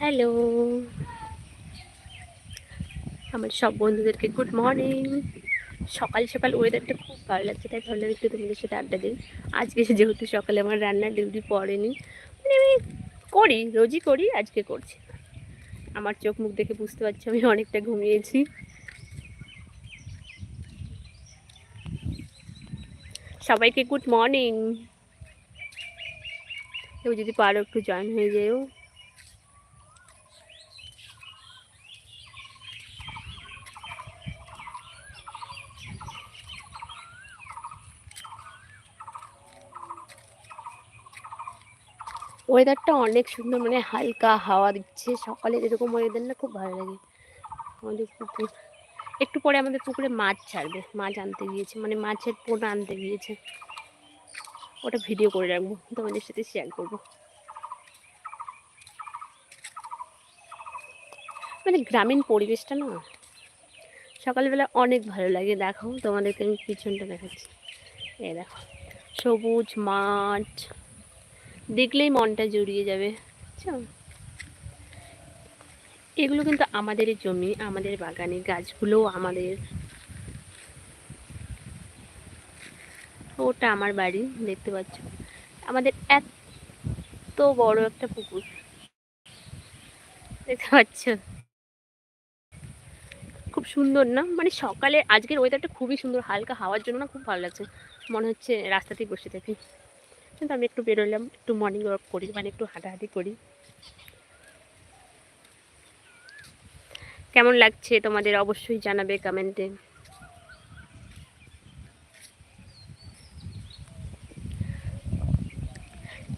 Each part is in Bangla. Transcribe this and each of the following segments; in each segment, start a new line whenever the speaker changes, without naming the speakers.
হ্যালো আমার সব বন্ধুদেরকে গুড মর্নিং সকাল সকাল ওয়েদারটা খুব ভালো লাগছে, তাই ভাবলাম একটু তোমাদের সাথে আড্ডা দিই। আজকে যেহেতু সকালে আমার রান্নার ডিউটি পড়েনি মানে আমি করি, রোজই করি, আজকে করছি আমার চোখ মুখ দেখে বুঝতে পারছি, আমি অনেকটা ঘুমিয়েছি। সবাইকে গুড মর্নিং কেউ যদি পারো একটু জয়েন হয়ে যেও। ওয়েদারটা অনেক সুন্দর মানে হালকা হাওয়া দিচ্ছে, সকালে এরকম ওয়েদার না খুব ভালো লাগে। আমাদের পুকুর, একটু পরে আমাদের পুকুরে মাছ ছাড়বে, মাছ আনতে গিয়েছে মানে মাছের পোনা আনতে গিয়েছে। ওটা ভিডিও করে রাখব, তোমাদের সাথে শেয়ার করব। মানে গ্রামীণ পরিবেশটা না, সকালবেলা অনেক ভালো লাগে। দেখো, তোমাদেরকে আমি পিছনটা দেখাচ্ছি। এ দেখো, সবুজ মাঠ। দেখলেই মনটা জুড়িয়ে যাবে। বুঝছ এগুলো কিন্তু আমাদের জমি আমাদের বাগানে গাছগুলোও আমাদের ওটা আমার বাড়ি দেখতে পাচ্ছ। আমাদের এত বড় একটা পুকুর। দেখতে পাচ্ছ? খুব সুন্দর না? মানে সকালে আজকের ওয়েদারটা খুবই সুন্দর হালকা হাওয়ার জন্য না খুব ভালো লাগছে। মনে হচ্ছে রাস্তাতেই বসে থাকি। কিন্তু আমি একটু বেরোলাম, একটু মর্নিং ওয়াক করি মানে একটু হাঁটাহাঁটি করি। কেমন লাগছে তোমাদের অবশ্যই জানাবে কমেন্টে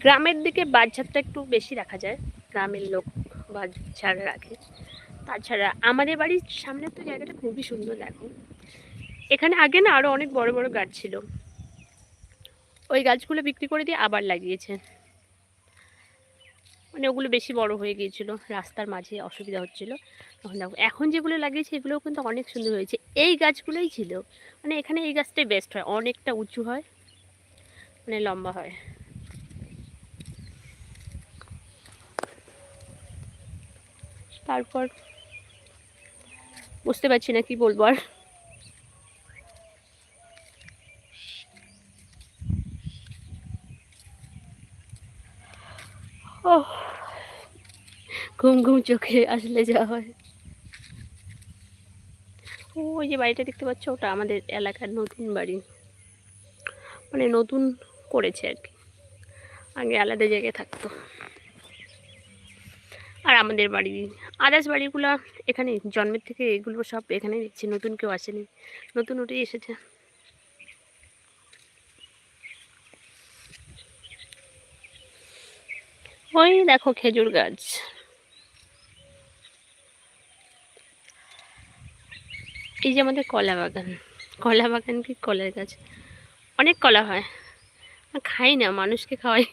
গ্রামের দিকে বাচ্চাটা একটু বেশি রাখা যায়, গ্রামের লোক বাচ্চারা রাখে। তাছাড়া আমাদের বাড়ির সামনে তো জায়গাটা খুবই সুন্দর দেখো। এখানে আগে না আরও অনেক বড় বড় গাছ ছিল। ওই গাছগুলো বিক্রি করে দিয়ে আবার লাগিয়েছে। মানে ওগুলো বেশি বড় হয়ে গিয়েছিল, রাস্তার মাঝে অসুবিধা হচ্ছিল। তখন দেখো, এখন যেগুলো লাগিয়েছে এগুলোও কিন্তু অনেক সুন্দর হয়েছে। এই গাছগুলোই ছিল মানে এখানে এই গাছটাই বেস্ট হয়, অনেকটা উঁচু হয় মানে লম্বা হয়। তারপর বুঝতে পারছি না কি বলব আর। ঘুম ঘুম চোখে আসলে যা হয়। ওই যে বাড়িটা দেখতে পাচ্ছ, ওটা আমাদের এলাকার নতুন বাড়ি। মানে নতুন করেছে আর কি। আগে আলাদা জায়গায় থাকতো। আর আমাদের বাড়ি, আদার্স বাড়িগুলো এখানে জন্মের থেকে এগুলো সব এখানে দিচ্ছে, নতুন কেউ আসেনি। নতুন উঠেই এসেছে। ওই দেখো খেজুর গাছ। এই যে আমাদের কলা বাগান। কলা বাগান কি কলার গাছ? অনেক কলা হয়। খাই না, মানুষকে খাওয়াই।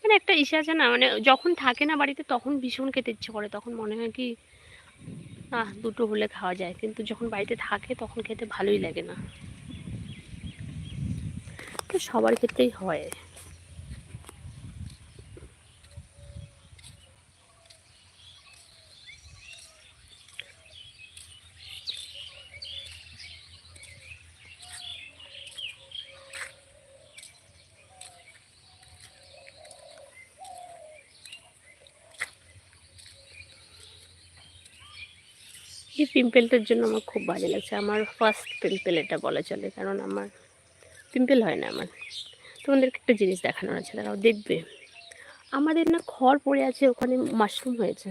মানে একটা ইসে আছে না মানে যখন থাকে না বাড়িতে তখন ভীষণ খেতে ইচ্ছে করে। তখন মনে হয় কি না দুটো হলে খাওয়া যায়। কিন্তু যখন বাড়িতে থাকে তখন খেতে ভালোই লাগে না। তো সবার ক্ষেত্রেই হয়। এই পিম্পেলটার জন্য আমার খুব বাজে লাগছে। আমার ফার্স্ট পিম্পেল এটা বলা চলে, কারণ আমার পিম্পেল হয় না আমার। তোমাদেরকে একটা জিনিস দেখানোর আছে তারাও দেখবে। আমাদের না খড় পড়ে আছে, ওখানে মাশরুম হয়েছে।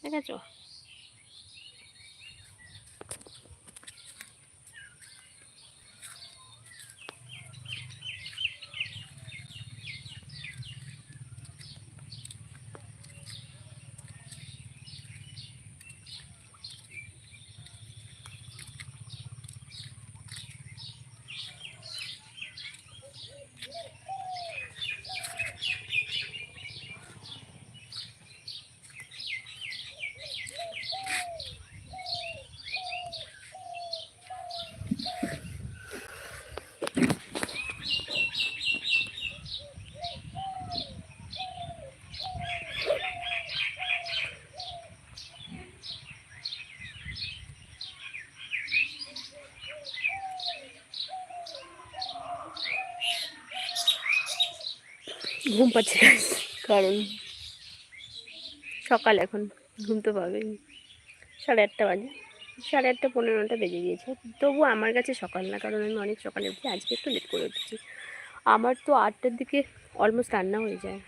ঠিক আছে ঘুম পাচ্ছে কারণ সকাল এখন, ঘুম তো পাবেই। সাড়ে আটটা বাজে, সাড়ে আটটা পনেরোটা বেজে গিয়েছে। তবু আমার কাছে সকাল না, কারণ আমি অনেক সকালে উঠি আজকে একটু লেট করে উঠেছি। আমার তো আটটার দিকে অলমোস্ট রান্না হয়ে যায়।